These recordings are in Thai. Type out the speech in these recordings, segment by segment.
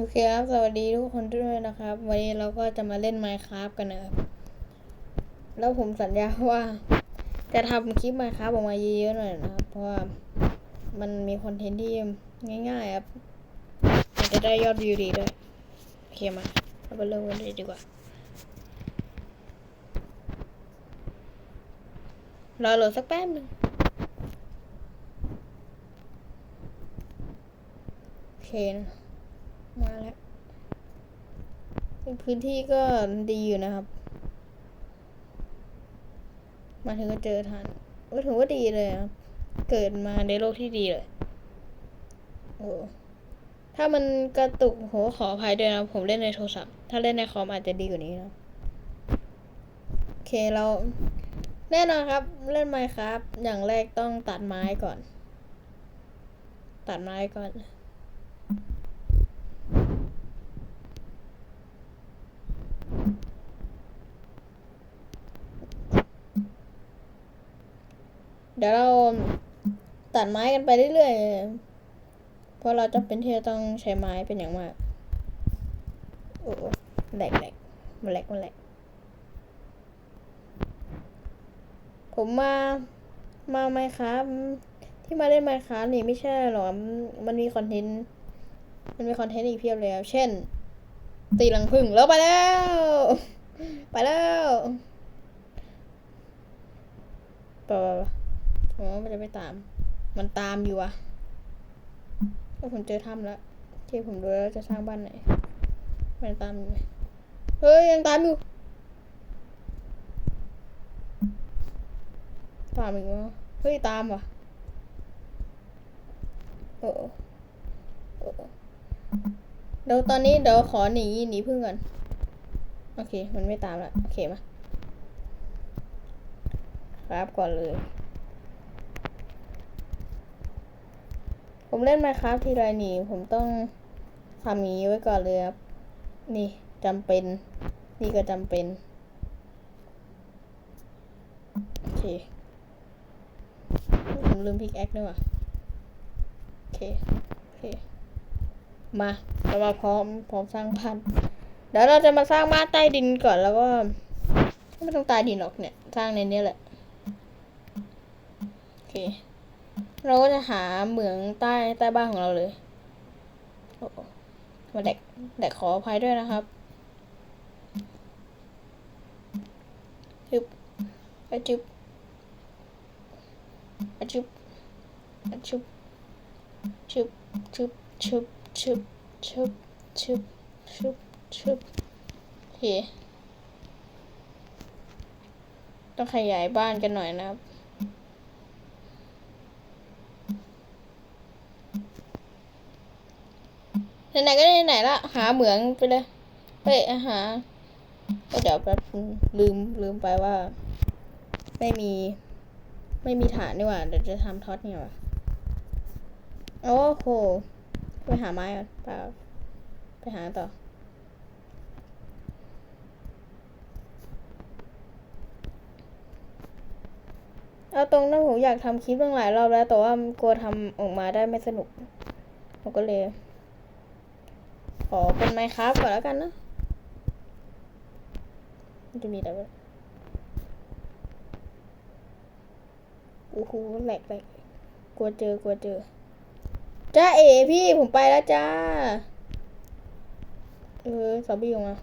โอเคครับ สวัสดีทุกคนด้วยนะครับ วันนี้เราก็จะมาเล่น Minecraft กันนะครับ แล้วผมสัญญาว่า จะทำคลิป Minecraft ออกมาเยอะๆหน่อยนะครับ เพราะว่ามันมีคอนเทนต์ที่ง่ายๆครับ มันจะได้ยอดวิวดีด้วย โอเคมา เราไปเริ่มกันเลยดีกว่า รอโหลดสักแป๊บนึงโอเคนะ มาแล้วพื้นที่ก็ดีอยู่นะครับ มาถึงก็เจอทันก็ถือว่าดีเลยครับเกิดมาในโลกที่ดีเลย โอ้ถ้ามันกระตุกโหขออภัยด้วยนะ ผมเล่นในโทรศัพท์ ถ้าเล่นในคอมอาจจะดีกว่านี้นะโอเคเราแน่นอนครับ เล่นไมค์ครับ อย่างแรกต้องตัดไม้ก่อน ตัดไม้ก่อน เดี๋ยวเราตัดไม้กันไปเรื่อยๆ เพราะเราจำเป็นที่จะต้องใช้ไม้เป็นอย่างมาก โอ้แหลกแหลกมันแหลกมันแหลก ผมมา มาไหมครับ ที่มาเล่นไมค์ครับนี่ไม่ใช่หรอกมันมีคอนเทนต์ มันมีคอนเทนต์อีกเพียบเลยครับเช่น ตีหลังพึ่งแล้วไปแล้ว ไปแล้ว ไปไปไป ผมว่ามันจะไม่ตาม มันตามอยู่อะก็ผมเจอถ้ำแล้วที่ผมดูแล้วจะสร้างบ้านไหน มันตามอยู่ไหมเฮ้ยยังตามอยู่ ตามอีกวะเฮ้ยตามว่ะโอ้โอ้เดี๋ยวตอนนี้เดี๋ยวขอหนีหนีพึ่งก่อน โอเค มันไม่ตามล้วโอเคมา ครับก่อนเลย ผมเล่น Minecraft ทีไรนี่ ผมต้องทำนี้ไว้ก่อนเลยครับ นี่จำเป็น นี่ก็จำเป็น โอเค ผมลืมพิกแอคด้วยว่ะ โอเค โอเค มาเรามาพร้อม พร้อมสร้างบ้านเดี๋ยวเราจะมาสร้างบ้านใต้ดินก่อนแล้วก็ ไม่ต้องใต้ดินหรอกเนี่ย สร้างในนี้แหละ โอเค เราก็จะหาเหมืองใต้ใต้บ้านของเราเลยมาแดกแดกขออภัยด้วยนะครับจึบอะจึบอะจึบอะจึบชึบชึบชึบชึบชึบชึบชึบชึบโอเคต้องขยายบ้านกันหน่อยนะครับ ไหนๆก็ไหนๆละหาเหมืองไปเลยเฮ้ยหาก็เดี๋ยวแป๊บนึงลืมลืมไปว่า ไม่มี ไม่มีฐานนี่หว่าเดี๋ยวจะทำท็อตเนี่ยว่ะโอ้โหไปหาไม้ก่อนเปล่าไปหาต่อเอาตรงนั้นผมอยากทำคลิปตั้งหลายรอบแล้ว แต่ว่ากลัวทำออกมาได้ไม่สนุกผมก็เลย ขอเป็นไมครับก่อนแล้วกันนะมันจะมีอะไรบ้างโอ้โหแหลกแหลกกลัวเจอกลัวเจอจ้าเอ๋พี่ผมไปแล้วจ้า เออซอมบี้ออกมา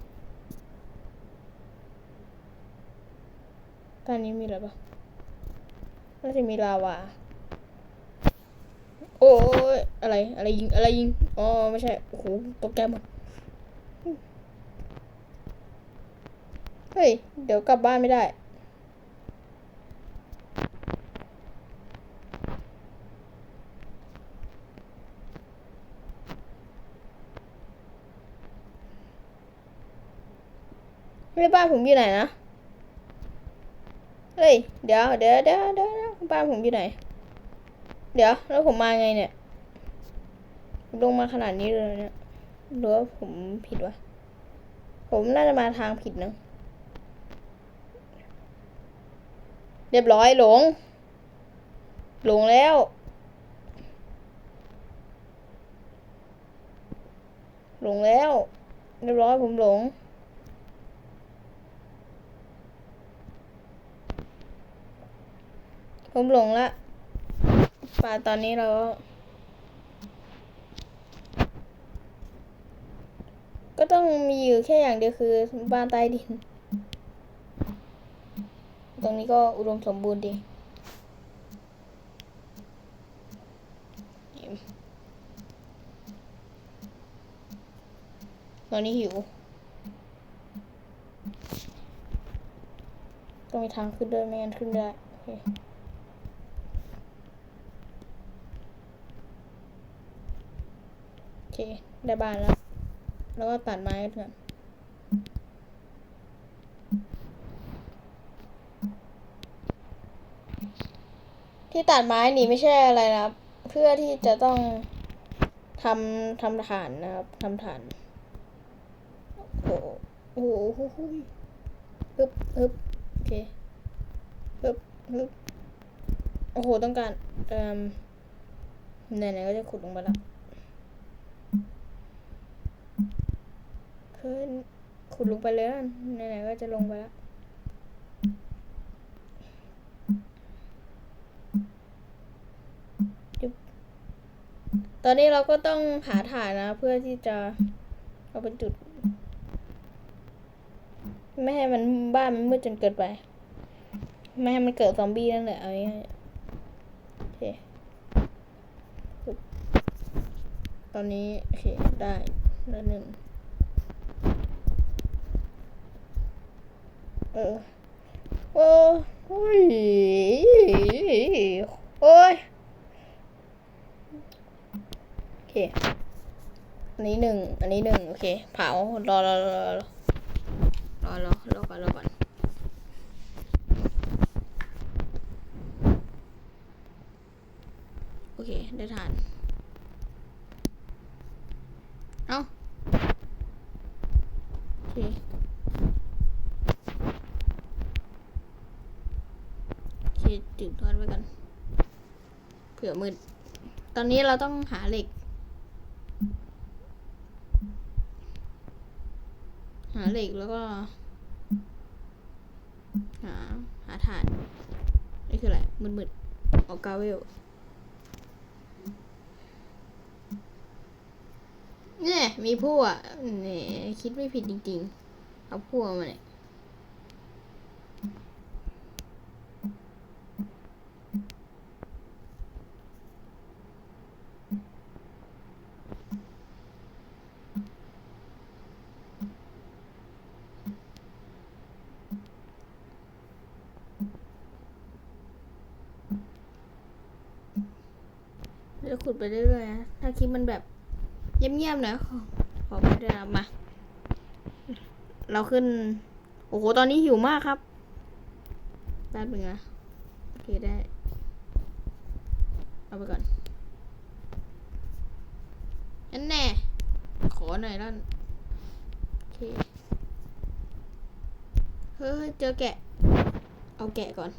ตอนนี้มีอะไรปะน่าจะมีลาวา โอ้ยอะไรอะไรยิงอะไรยิงอ๋อไม่ใช่โอ้โหตกใจหมดเฮ้ย เดี๋ยวกลับบ้านไม่ได้ ไม่บ้านผมอยู่ไหนนะ เฮ้ย เดี๋ยวเดี๋ยวเดี๋ยวเดี๋ยวบ้านผมอยู่ไหน เดี๋ยวแล้วผมมาไงเนี่ย ลงมาขนาดนี้เลยเนี่ยหรือว่าผมผิดวะ ผมน่าจะมาทางผิดนะ เรียบร้อยหลง หลงแล้ว หลงแล้ว เรียบร้อยผมหลงผมหลงละ ป่าตอนนี้เราก็ต้องมีอยู่แค่อย่างเดียวคือบ้านใต้ดิน ตรงนี้ก็อุดมสมบูรณ์ดี ตอนนี้หิว ต้องมีทางขึ้นด้วยไม่งั้นขึ้นไม่ได้โอเคโอเค ได้บ้านแล้ว แล้วก็ตัดไม้กันที่ตัดไม้นี่ไม่ใช่อะไรนะครับ เพื่อที่จะต้องทำทำฐานนะครับทำฐานโอ้โหโอ้โหโอ้โหฮึบฮึบโอเคฮึบฮึบโอ้โห ต้องการเอ่อไหนๆก็จะขุดลงมาแล้ว ขึ้น ขุดลงไปเลยไหนๆก็จะลงไปแล้วตอนนี้เราก็ต้องหาฐานนะ เพื่อที่จะเอาเป็นจุด ไม่ให้มันบ้านมันมืดจนเกินไป ไม่ให้มันเกิดซอมบี้นั่นแหละเอาง่ายๆโอเคตอนนี้ โอเค ได้แล้วหนึ่ง เออโอ้โอ้ยโอ้ยโอเค อันนี้หนึ่ง อันนี้หนึ่งโอเค เผารอรอรอรอรอรอรอก่อนรอก่อนโอเค ได้ทาน เอาโอเค โอเคจุดทอดไว้กัน เผื่อมืด ตอนนี้เราต้องหาเหล็ก หาเหล็กแล้วก็ หาหาถ่าน นี่คืออะไร มืดๆออกกาเวลเนี่ยมีผู้อะเนี่ยคิดไม่ผิดจริงๆ เอาผู้มาเนี่ย ขุดไปเรื่อยๆนะ ถ้าคลิปมันแบบเงียบๆหน่อยขอขอไปด้วยนะมา เราขึ้น โอ้โห ตอนนี้หิวมากครับแป๊บนึงนะโอเคได้ เอาไปก่อนนั่นแน่ ขอหน่อยแล้วโอเค เฮ้ย เจอแกะ เอาแกะก่อน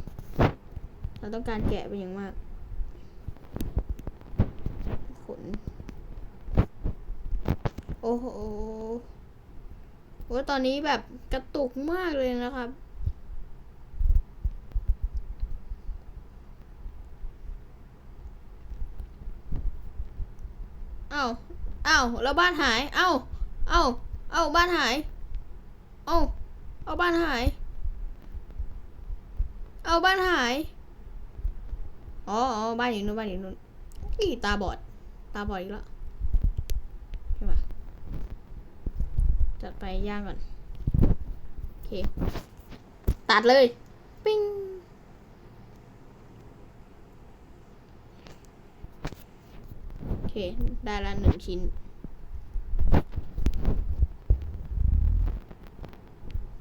เราต้องการแกะเป็นอย่างมาก ขน โอ้โหโอ้ตอนนี้แบบกระตุกมากเลยนะครับ เอ้าเอ้าแล้วบ้านหาย เอ้า เอ้า เอ้า บ้านหาย เอ้า เอาบ้านหาย เอาบ้านหาย อ๋ออ๋อบ้านอยู่นู้นบ้านอยู่นู้นอีตาบอด ตาบอดอีกแล้วใช่ปะจัดไปย่างก่อน โอเค ตัดเลย ปิ้งโอเค ได้ละหนึ่งชิ้น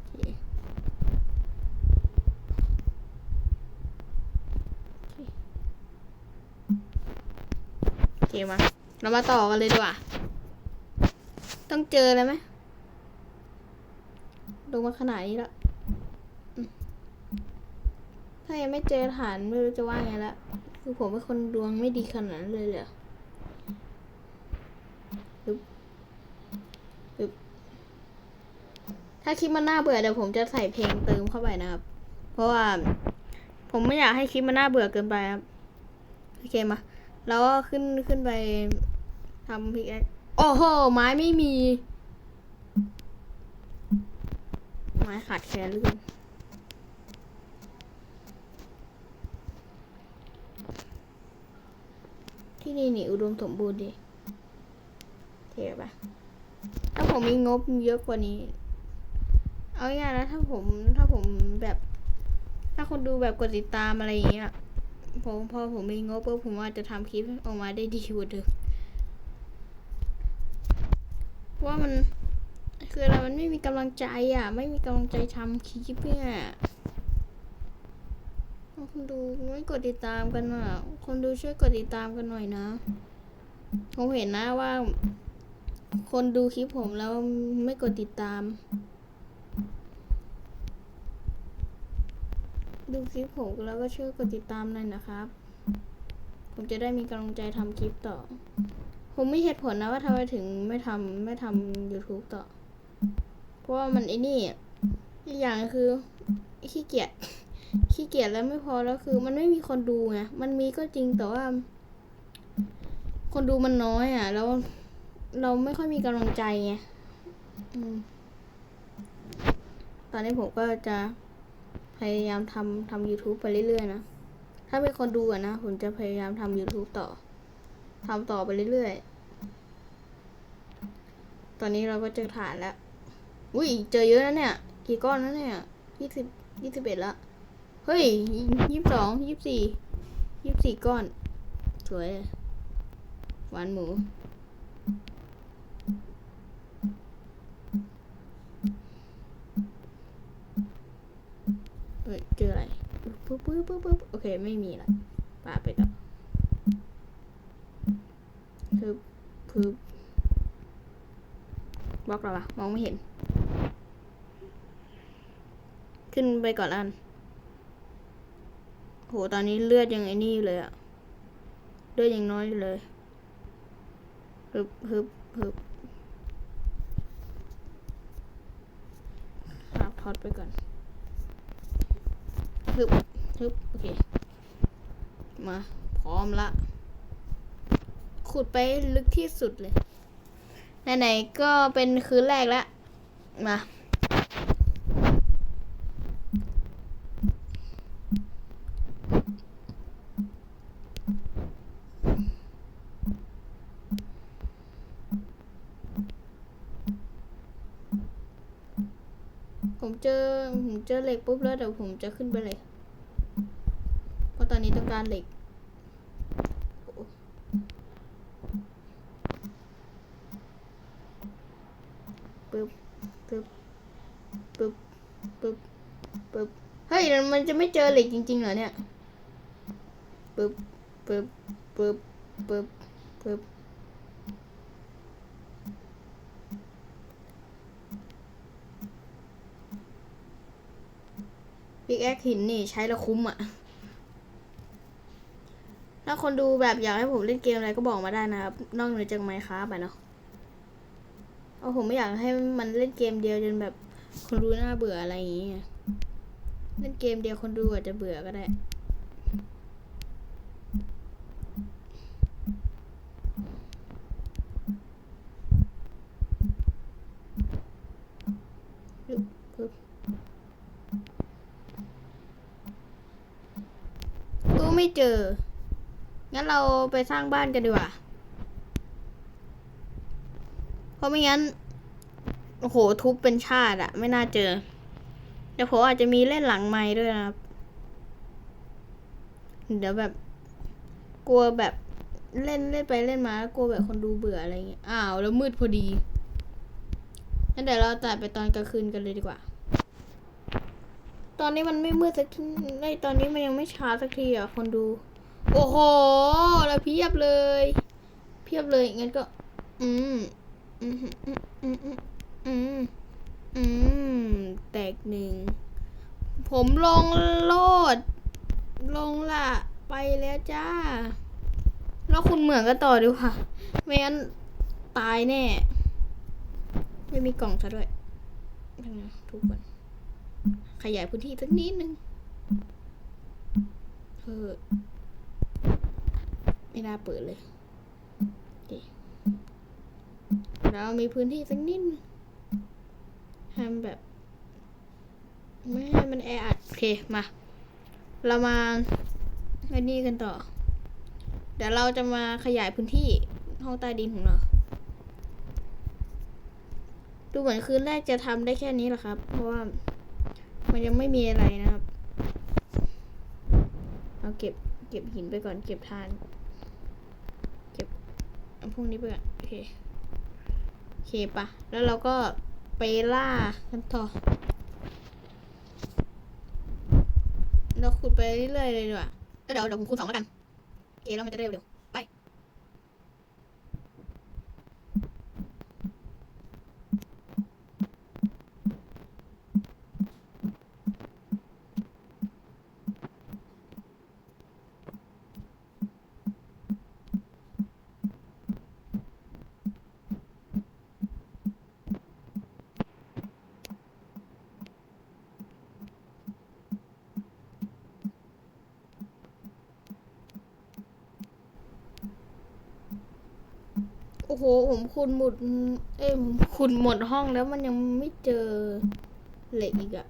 โอเค โอ เคมาเรามาต่อกันเลยดีกว่า ต้องเจอเลยไหมดูมาขนาดนี้แล้ว ถ้ายังไม่เจอฐานไม่รู้จะว่าไงละ คือผมเป็นคนดวงไม่ดีขนาดนั้นเลยเหรอปึ๊บคลิปมันน่าเบื่อเดี๋ยวผมจะใส่เพลงเติมเข้าไปนะครับ เพราะว่า ผมไม่อยากให้คลิปมันน่าเบื่อเกินไปครับ โอเคมา แล้วก็ขึ้นขึ้นไปทำพิกแอคโอ้โห ไม้ไม่มี ไม้ขาดแคลนเหลือเกินที่นี่นี่อุดมสมบูรณ์ดีเท่ปะถ้าผมมีงบเยอะกว่านี้ เอาง่ายนะถ้าผมถ้าผมแบบ ถ้าคนดูแบบกดติดตามอะไรอย่างเงี้ย ผมพอผมมีงบปุ๊บผมว่าจะทำคลิปออกมาได้ดีกว่าเดิมเพราะมันคืออะไรมันไม่มีกำลังใจอะ ไม่มีกำลังใจทำคลิปเนี่ยคนดูไม่กดติดตามกันอะ คนดูช่วยกดติดตามกันหน่อยนะผมเห็นนะว่า คนดูคลิปผมแล้วไม่กดติดตาม ดูคลิปผมแล้วก็ช่วยกดติดตามหน่อยนะครับ ผมจะได้มีกำลังใจทำคลิปต่อ ผมไมีเหตุผลนะว่าทำไมถึงไม่ทำไม่ทำ YouTube ต่อ เพราะว่ามันไอ้นี่อีกอย่างคือขี้เกียจขี้เกียจแล้วไม่พอแล้วคือ มันไม่มีคนดูไงมันมีก็จริงแต่ว่า คนดูมันน้อยอะ แล้วเราไม่ค่อยมีกำลังใจไงอตอนนี้ผมก็จะ พยายามทำทำ YouTube ไปเรื่อยๆนะ ถ้ามีคนดูอะนะ ผมจะพยายามทำ YouTube ต่อทำต่อไปเรื่อยๆ ตอนนี้เราก็เจอฐานแล้ว อุ้ย เจอเยอะนะเนี่ย กี่ก้อนนะเนี่ยยี่สิบยี่สิบเอ็ดละ เฮ้ยยี่สิบสองยี่สิบสี่ยี่สิบสี่ก้อน สวยเลยหวานหมู เอ้ยเจออะไรปุ๊บปุ๊บปุ๊บปุ๊บโอเคไม่มีละป่าไปต่อพึบพึบบล็อกเราอะมองไม่เห็น ขึ้นไปก่อนละกันโหตอนนี้เลือดยังไอ้นี่เลยอะเลือดยังน้อยเลยฮึบฮึบฮึบครับทอดไปก่อน ฮึบฮึบโอเค มา พร้อมละ ขุดไปลึกที่สุดเลย ไหนๆก็เป็นคืนแรกแล้วมา ผม เจอผมเจอเหล็กปุ๊บแล้วเดี๋ยวผมจะขึ้นไปเลยเพราะตอนนี้ต้องการเหล็กปึ๊บปึ๊บปึ๊บปึ๊บปึ๊บเฮ้ยมันจะไม่เจอเหล็กจริงๆเหรอเนี่ยปึ๊บปึ๊บปึ๊บปึ๊บปึ๊บ พิกแอคหินนี่ใช้แล้วคุ้มอะ ถ้าคนดูแบบอยากให้ผมเล่นเกมอะไรก็บอกมาได้นะครับ นอกเหนือจากไมค์ครับเนาะเอาผมไม่อยากให้มันเล่นเกมเดียวจนแบบคนดูน่าเบื่ออะไรอย่างเงี้ย เล่นเกมเดียวคนดูอาจจะเบื่อก็ได้ ปึ๊บปึ๊บกู ไม่เจอ งั้นเราไปสร้างบ้านกันดีกว่า เพราะไม่งั้น โอ้โห ทุบเป็นชาติอะไม่น่าเจอ เดี๋ยวผมอาจจะมีเล่นหลังไม้ด้วยนะครับ เดี๋ยวแบบ กลัวแบบเล่นเล่นไปเล่นมาแล้วกลัวแบบคนดูเบื่ออะไรเงี้ย อ้าว แล้วมืดพอดีงั้นเดี๋ยวเราตัดไปตอนกลางคืนกันเลยดีกว่า ตอนนี้มันไม่มืดสักทีไอยตอนนี้มันยังไม่ช้าสักทีอะคนดู โอ้โหแล้วเพียบเลย เพียบเลยงั้นก็ อืมอืมอืมอืมอืมอืมแตกหนึ่ง ผมลงโลด ลงละไปแล้วจ้า แล้วคุณเหมือนกันต่อดีกว่าไม่งั้นตายแน่ ไม่มีกล่องซะด้วยเป็นไงทุกคน ขยายพื้นที่สักนิดนึงเออไม่น่าเปิดเลยเรามีพื้นที่สักนิดนึงให้มันแบบ ไม่ให้มันแออัดโอเคมา เรามาอันนี้กันต่อ เดี๋ยวเราจะมาขยายพื้นที่ห้องใต้ดินของเราดูเหมือนคืนแรกจะทำได้แค่นี้แหละครับ เพราะว่า มันยังไม่มีอะไรนะครับ เอาเก็บเก็บหินไปก่อนเก็บทาน เก็บเอาพวกนี้ไปก่อนโอเคโอเคปะแล้วเราก็ไปล่ากันต่อเราขุดไปเรื่อยๆเลยดีกว่าแล้วเดี๋ยวเดี๋ยวผมคูณสองแล้วกันโอเคแล้วมันจะเร็วๆไปโอ้โห ผมขุดหมด เอ้ยผมขุดหมดห้องแล้วมันยังไม่เจอเหล็กอีกอะ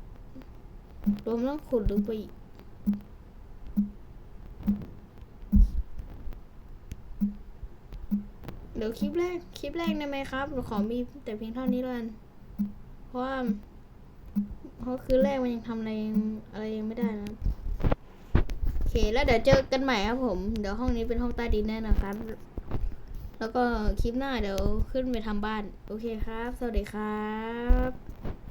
รวมต้องขุดลึกไปอีกเดี๋ยวคลิปแรก คลิปแรกได้ไหมครับหนูขอมีแต่เพียงเท่านี้แล้วกัน เพราะว่าเพราะคือแรกมันยังทำอะไรอะไรยังไม่ได้นะครับโอเคแล้วเดี๋ยวเจอกันใหม่ครับผม เดี๋ยวห้องนี้เป็นห้องใต้ดินแน่นะครับ แล้วก็คลิปหน้าเดี๋ยวขึ้นไปทำบ้าน โอเคครับ สวัสดีครับ